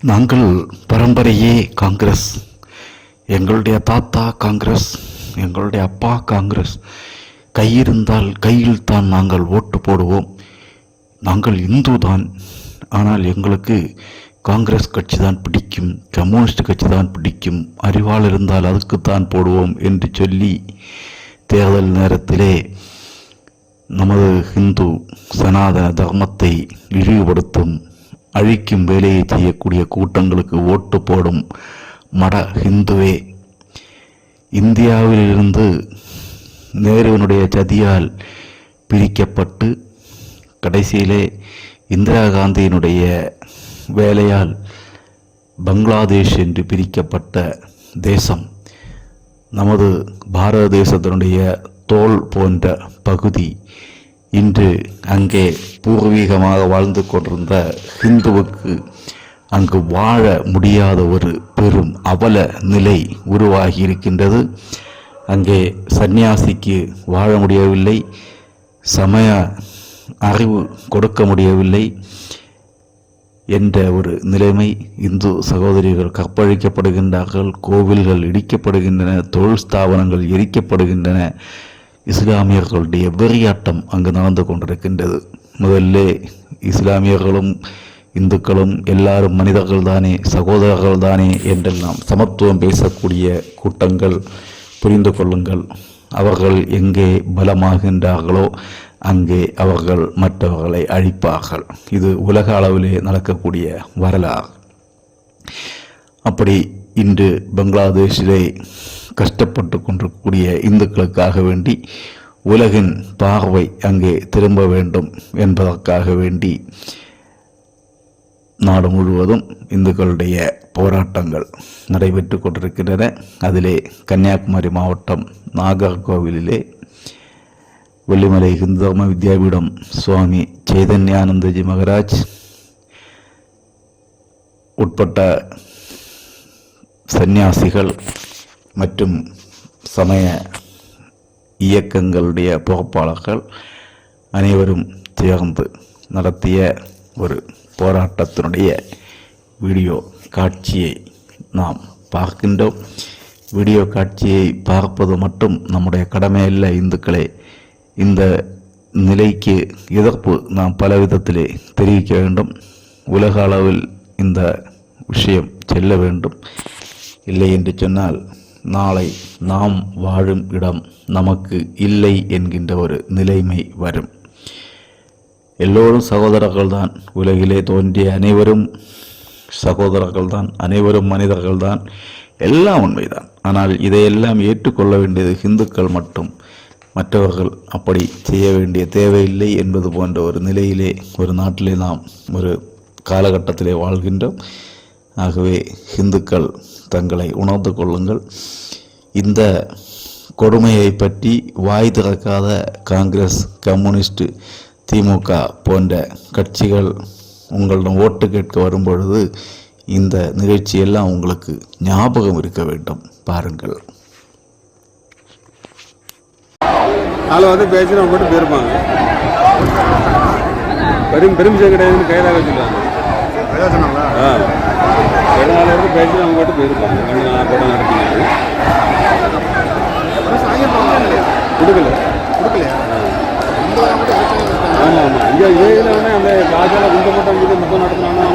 நாங்கள் பரம்பரையே காங்கிரஸ். எங்களுடைய தாத்தா காங்கிரஸ் எங்களுடைய அப்பா காங்கிரஸ். கையிருந்தால் கையில் தான் நாங்கள் ஓட்டு போடுவோம். நாங்கள் இந்து தான் ஆனால் எங்களுக்கு காங்கிரஸ் கட்சி தான் பிடிக்கும் கம்யூனிஸ்ட் கட்சி தான் பிடிக்கும். அறிவால் இருந்தால் அதுக்கு தான் போடுவோம் என்று சொல்லி தேர்தல் நேரத்திலே நமது ஹிந்து சனாதன தர்மத்தை இழிவுபடுத்தும் அழிக்கும் வேலையை செய்யக்கூடிய கூட்டங்களுக்கு ஓட்டு போடும் மட ஹிந்துவே. இந்தியாவிலிருந்து நேருவினுடைய சதியால் பிரிக்கப்பட்டு கடைசியிலே இந்திரா காந்தியினுடைய வேலையால் பங்களாதேஷ் என்று பிரிக்கப்பட்ட தேசம் நமது பாரத தேசத்தினுடைய தோல் போன்ற பகுதி இன்று அங்கே பூர்வீகமாக வாழ்ந்து கொண்டிருந்த ஹிந்துவுக்கு அங்கு வாழ முடியாத ஒரு பெரும் அவல நிலை உருவாகி இருக்கின்றது அங்கே சந்நியாசிக்கு வாழ முடியவில்லை. சமய அறிவு கொடுக்க முடியவில்லை என்ற ஒரு நிலைமை இந்து சகோதரிகள் கற்பழிக்கப்படுகின்றார்கள் கோவில்கள் இடிக்கப்படுகின்றன தொழில் ஸ்தாபனங்கள் எரிக்கப்படுகின்றன. இஸ்லாமியர்களுடைய வெறியாட்டம் அங்கு நடந்து கொண்டிருக்கின்றது. முதல்ல இஸ்லாமியர்களும் இந்துக்களும் எல்லாரும் மனிதர்கள் தானே சகோதரர்கள் தானே என்றெல்லாம் சமத்துவம் பேசக்கூடிய கூட்டங்கள் புரிந்து கொள்ளுங்கள். அவர்கள் எங்கே பலமாகின்றார்களோ அங்கே அவர்கள் மற்றவர்களை அழிப்பார்கள். இது உலக அளவிலே நடக்கக்கூடிய வரலாறு. அப்படி இன்று பங்களாதேஷிலே கஷ்டப்பட்டு கொண்டிருக்கக்கூடிய இந்துக்களுக்காக வேண்டி உலகின் பார்வை அங்கே திரும்ப வேண்டும் என்பதற்காக வேண்டி நாடு முழுவதும் இந்துக்களுடைய போராட்டங்கள் நடைபெற்று கொண்டிருக்கின்றன. அதிலே கன்னியாகுமரி மாவட்டம் நாகர்கோவிலிலே வெள்ளிமலை இந்து தர்ம வித்யாபீடம் சுவாமி சைதன்யானந்தஜி மகராஜ் உட்பட்ட சந்நியாசிகள் மற்றும் சமய இயக்கங்களுடைய பொறுப்பாளர்கள் அனைவரும் சேர்ந்து நடத்திய ஒரு போராட்டத்தினுடைய வீடியோ காட்சியை நாம் பார்க்கின்றோம். வீடியோ காட்சியை பார்ப்பது மட்டும் நம்முடைய கடமையல்ல இந்துக்களே. இந்த நிலைக்கு எதிர்ப்பு நாம் பல விதத்திலே தெரிவிக்க வேண்டும். உலக அளவில் இந்த விஷயம் செல்ல வேண்டும். இல்லை என்று சொன்னால் நாளை நாம் வாழும் இடம் நமக்கு இல்லை என்கின்ற ஒரு நிலைமை வரும். எல்லோரும் சகோதரர்கள் தான் உலகிலே தோன்றிய அனைவரும் சகோதரர்கள் தான் அனைவரும் மனிதர்கள் தான் எல்லாம் உண்மைதான். ஆனால் இதையெல்லாம் ஏற்றுக்கொள்ள வேண்டியது இந்துக்கள் மட்டும். மற்றவர்கள் அப்படி செய்ய வேண்டிய தேவையில்லை என்பது போன்ற ஒரு நிலையிலே ஒரு நாட்டிலே நாம் ஒரு காலகட்டத்திலே வாழ்கின்றோம். ஆகவே இந்துக்கள் தங்களை உணர்ந்து கொள்ளுங்கள். இந்த கொடுமையை பற்றி வாய் திறக்காத காங்கிரஸ் கம்யூனிஸ்ட் திமுக போன்ற கட்சிகள் உங்களிடம் ஓட்டு கேட்க வரும்பொழுது இந்த நிகழ்ச்சியெல்லாம் உங்களுக்கு ஞாபகம் இருக்க வேண்டும். பாருங்கள். ஆளை வந்து பேசி நம்ம மட்டும் போயிருப்பாங்க. பெரும் பெருமிஷம் கிடையாதுன்னு கைதாக வச்சுருக்காங்க. ஆ. ரெண்டு நாள் வரைக்கும் பேசி அவங்க மட்டும் போயிருப்பாங்க ரெண்டு நாள் கூட நடத்தினாங்க கொடுக்கல. ஆமாம் ஆமாம் இங்கே இதே இதில் வேணா அந்த காஜால குண்டப்பட்டம் இது மொத்தம் நடத்தினாங்கன்னா